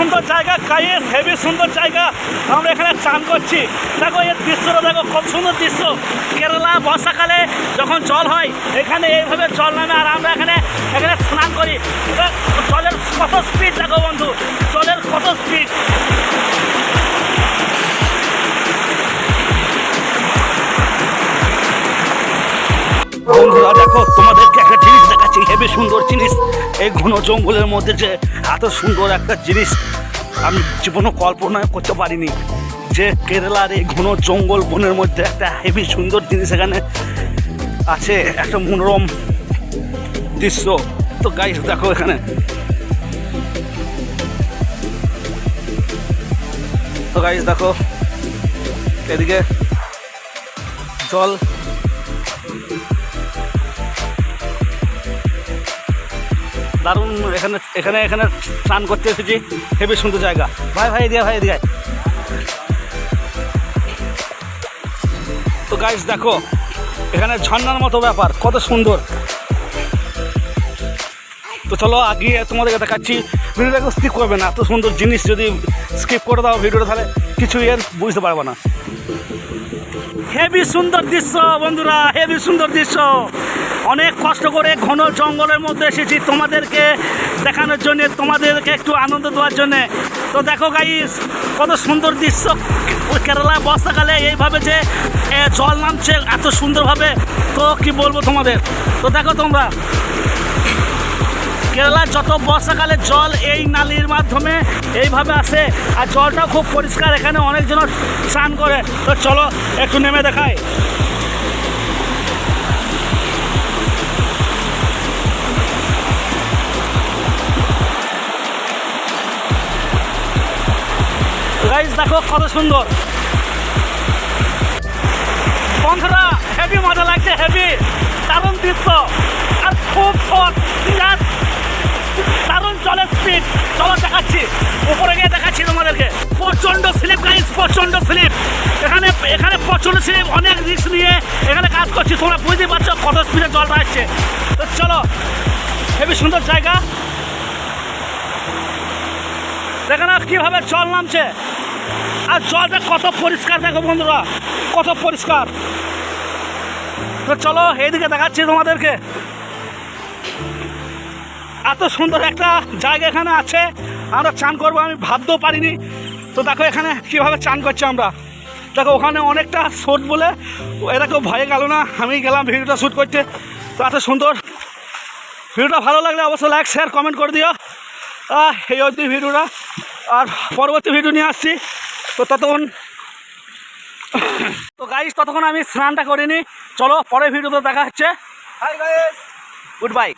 সুন্দর জায়গা গায়ের হেভি সুন্দর জায়গা। আমরা এখানে চান করছি। দেখো এর দৃশ্যটা দেখো, খুব সুন্দর দৃশ্য। কেরালা, বর্ষাকালে যখন জল হয়, এখানে এইভাবে জল নামে আর আমরা এখানে এখানে স্নান করি। জলের কত স্পিড দেখো বন্ধু, জলের কত স্পিড বন্ধুরা, দেখো, তোমাদেরকে হেবি সুন্দর জিনিস। এই ঘন জঙ্গলের মধ্যে যে এত সুন্দর একটা জিনিস আমি জীবনও কল্পনা করতে পারিনি যে কেরালার এই ঘন জঙ্গল বনের মধ্যে একটা হেভি সুন্দর জিনিস এখানে আছে, একটা মনোরম দৃশ্য। তো গাইস দেখো এখানে। তো গাইস দেখো, এদিকে জল দারুণ এখানে এখানে এখানে স্নান করতে এসেছি। হেবি সুন্দর জায়গা। ভাই ভাই দিয়া ভাই আয়। তো গাইস দেখো, এখানে ঝর্নার মতো ব্যাপার, কত সুন্দর। তো চলো আগে তোমাদেরকে দেখাচ্ছি। ভিডিওটাকে স্কিপ করবে না, এত সুন্দর জিনিস যদি স্কিপ করে দাও ভিডিওটা, তাহলে কিছু এর বুঝতে পারব না। হেভি সুন্দর দৃশ্য, বন্ধুরা হেভি সুন্দর দৃশ্য। অনেক কষ্ট করে ঘন জঙ্গলের মধ্যে এসেছি তোমাদেরকে দেখানোর জন্য, তোমাদেরকে একটু আনন্দ দেওয়ার জন্য। তো দেখো গাইস কত সুন্দর দৃশ্য। কেরালা বর্ষাকালে এইভাবে যে জল নামছে, এত সুন্দরভাবে। তো কি বলব তোমাদের? তো দেখো তোমরা। কেরালার যত বর্ষাকালে জল এই নালির মাধ্যমে এইভাবে আসে, আর জলটাও খুব পরিষ্কার, এখানে অনেকজন স্নান করে। তো চলো, একটু নেমে দেখায় গাইজ দেখো কত সুন্দর। বন্ধুরা হেভি মজা লাগছে হেভি দারুণ দৃশ্য। আর খুব বিরাট। দারুণ জলের স্পিড চলো দেখাচ্ছি। উপরে গিয়ে দেখাচ্ছি তোমাদেরকে। প্রচণ্ড স্লিপ গাইস প্রচণ্ড স্লিপ এখানে এখানে প্রচণ্ড স্লিপ অনেক রিস্ক নিয়ে এখানে কাজ করছি। তোমরা বুঝতে পারছ কত স্পিডে জলটা আসছে তো চলো হেবি সুন্দর জায়গা। দেখো না কীভাবে জল নামছে। আর জলটা কত পরিষ্কার দেখো বন্ধুরা, কত পরিষ্কার। তো চলো এইদিকে দেখাচ্ছি তোমাদেরকে। এত সুন্দর একটা জায়গা এখানে আছে, আমরা চান করব, আমি ভাবতেও পারিনি। তো দেখো এখানে কীভাবে চান করছি আমরা। দেখো ওখানে অনেকটা শোট বলে, এরা কেউ ভয়ে গেল না, আমি গেলাম ভিডিওটা শ্যুট করতে। তো এত সুন্দর। ভিডিওটা ভালো লাগলে অবশ্যই লাইক শেয়ার কমেন্ট করে দিও। এই অবধি ভিডিওটা। আর পরবর্তী ভিডিও নিয়ে আসছি। তো ততক্ষণ তো গাইস ততক্ষণ আমি স্নানটা করিনি। চলো পরের ভিডিওতে দেখা হচ্ছে। Good bye